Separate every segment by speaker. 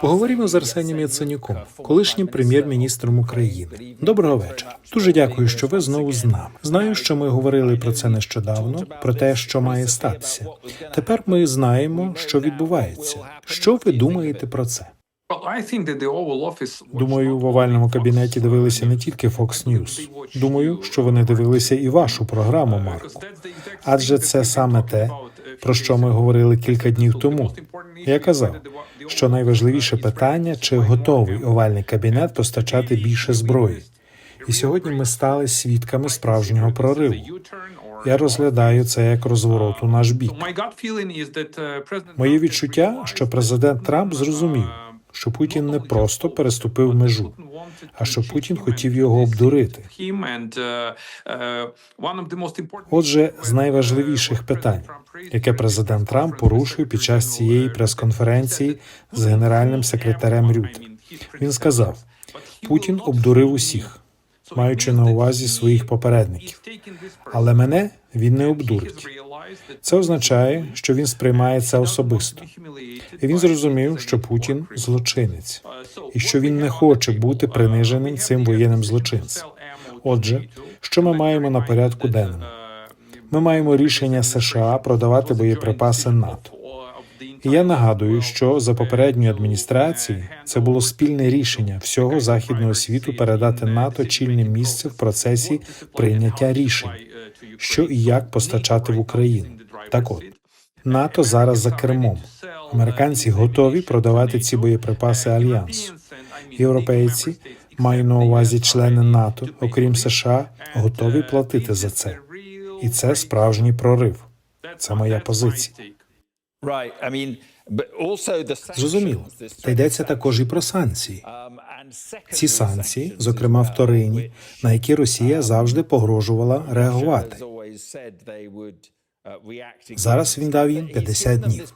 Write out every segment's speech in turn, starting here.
Speaker 1: Поговоримо з Арсенієм Яценюком, колишнім прем'єр-міністром України. Доброго вечора. Дуже дякую, що ви знову з нами. Знаю, що ми говорили про це нещодавно, про те, що має статися. Тепер ми знаємо, що відбувається. Що ви думаєте про це? Думаю, в овальному кабінеті дивилися не тільки Fox News. Думаю, що вони дивилися і вашу програму, Марко. Адже це саме те, про що ми говорили кілька днів тому. Я казав, що найважливіше питання, чи готовий овальний кабінет постачати більше зброї. І сьогодні ми стали свідками справжнього прориву. Я розглядаю це як розворот у наш бік. Моє відчуття, що президент Трамп зрозумів, що Путін не просто переступив межу, а що Путін хотів його обдурити. Отже, з найважливіших питань, яке президент Трамп порушив під час цієї прес-конференції з генеральним секретарем Рюте. Він сказав: Путін обдурив усіх, маючи на увазі своїх попередників. Але мене він не обдурить. Це означає, що він сприймає це особисто. І він зрозумів, що Путін злочинець, і що він не хоче бути приниженим цим воєнним злочинцем. Отже, що ми маємо на порядку денному? Ми маємо рішення США продавати боєприпаси НАТО. І я нагадую, що за попередньої адміністрації це було спільне рішення всього західного світу передати НАТО чільне місце в процесі прийняття рішень, що і як постачати в Україну. Так от НАТО зараз за кермом. Американці готові продавати ці боєприпаси альянсу. Європейці маю на увазі члени НАТО, окрім США, готові платити за це. І це справжній прорив. Це моя позиція. Зрозуміло. Та йдеться також і про санкції. Ці санкції, зокрема вторинні, на які Росія завжди погрожувала реагувати. Зараз він дав їм 50 днів.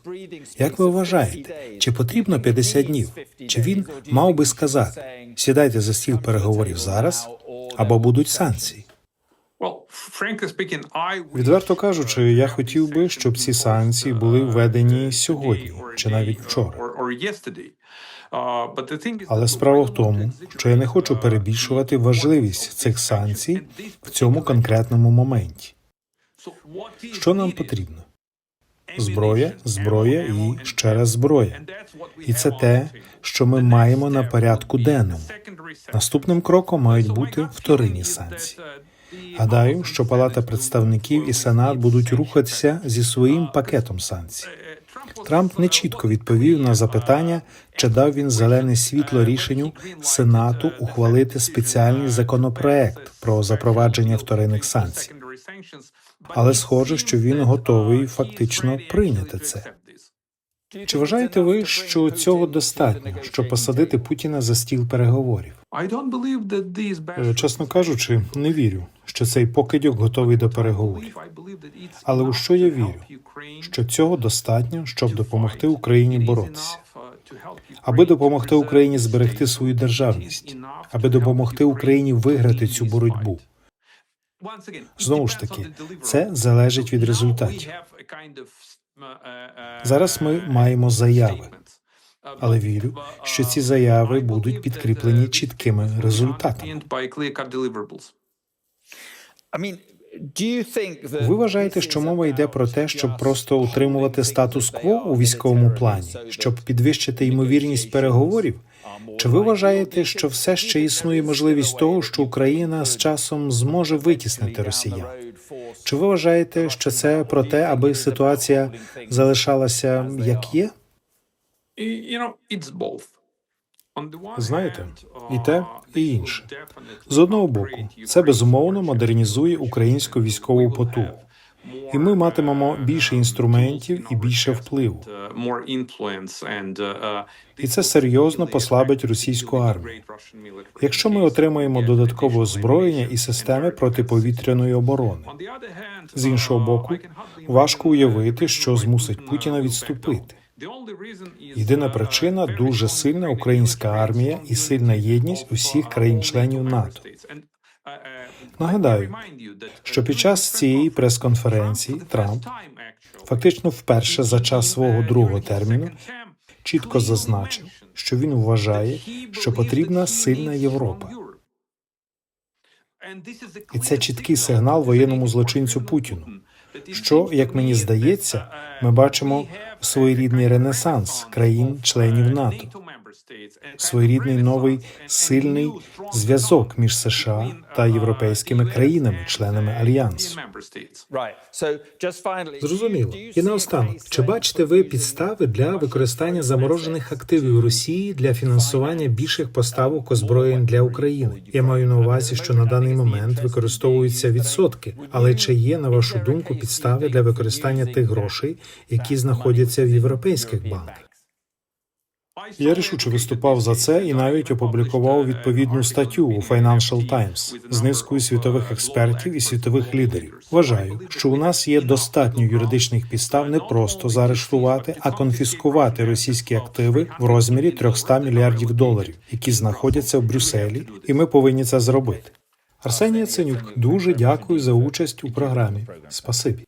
Speaker 1: Як ви вважаєте, чи потрібно 50 днів? Чи він мав би сказати: сідайте за стіл переговорів зараз або будуть санкції? Відверто кажучи, я хотів би, щоб ці санкції були введені сьогодні чи навіть вчора. Але справа в тому, що я не хочу перебільшувати важливість цих санкцій в цьому конкретному моменті. Що нам потрібно? Зброя, зброя і ще раз зброя. І це те, що ми маємо на порядку денному. Наступним кроком мають бути вторинні санкції. Гадаю, що Палата представників і Сенат будуть рухатися зі своїм пакетом санкцій. Трамп не чітко відповів на запитання, чи дав він зелене світло рішенню Сенату ухвалити спеціальний законопроект про запровадження вторинних санкцій. Але схоже, що він готовий фактично прийняти це. Чи вважаєте ви, що цього достатньо, щоб посадити Путіна за стіл переговорів? Е, Чесно кажучи, не вірю, що цей покидьок готовий до переговорів. Але у що я вірю? Що цього достатньо, щоб допомогти Україні боротися, аби допомогти Україні зберегти свою державність, аби допомогти Україні виграти цю боротьбу. Знову ж таки, це залежить від результатів. Зараз ми маємо заяви, але вірю, що ці заяви будуть підкріплені чіткими результатами. Ви вважаєте, що мова йде про те, щоб просто утримувати статус-кво у військовому плані, щоб підвищити ймовірність переговорів? Чи ви вважаєте, що все ще існує можливість того, що Україна з часом зможе витіснити росіян? Чи ви вважаєте, що це про те, аби ситуація залишалася як є? Знаєте, і те, і інше. З одного боку, це безумовно модернізує українську військову потугу, і ми матимемо більше інструментів і більше впливу. І це серйозно послабить російську армію. Якщо ми отримаємо додаткове озброєння і системи протиповітряної оборони, з іншого боку, важко уявити, що змусить Путіна відступити. Єдина причина дуже сильна українська армія і сильна єдність усіх країн-членів НАТО. Нагадаю, що під час цієї прес-конференції Трамп фактично вперше за час свого другого терміну чітко зазначив, що він вважає, що потрібна сильна Європа.
Speaker 2: І це чіткий сигнал воєнному злочинцю Путіну.
Speaker 1: Що, як мені здається, ми бачимо своєрідний ренесанс країн-членів НАТО, своєрідний новий сильний зв'язок між США та європейськими країнами, членами альянсу.
Speaker 3: Зрозуміло. І наостанок, чи бачите ви підстави для використання заморожених активів Росії для фінансування більших поставок озброєнь для України? Я маю на увазі, що на даний момент використовуються відсотки, але чи є на вашу думку підстави для використання тих грошей, які знаходяться в європейських банках?
Speaker 1: Я рішуче виступав за це і навіть опублікував відповідну статтю у Financial Times з низкою світових експертів і світових лідерів. Вважаю, що у нас є достатньо юридичних підстав не просто заарештувати, а конфіскувати російські активи в розмірі 300 мільярдів доларів, які знаходяться в Брюсселі, і ми повинні це зробити. Арсеній Яценюк, дуже дякую за участь у програмі. Спасибі.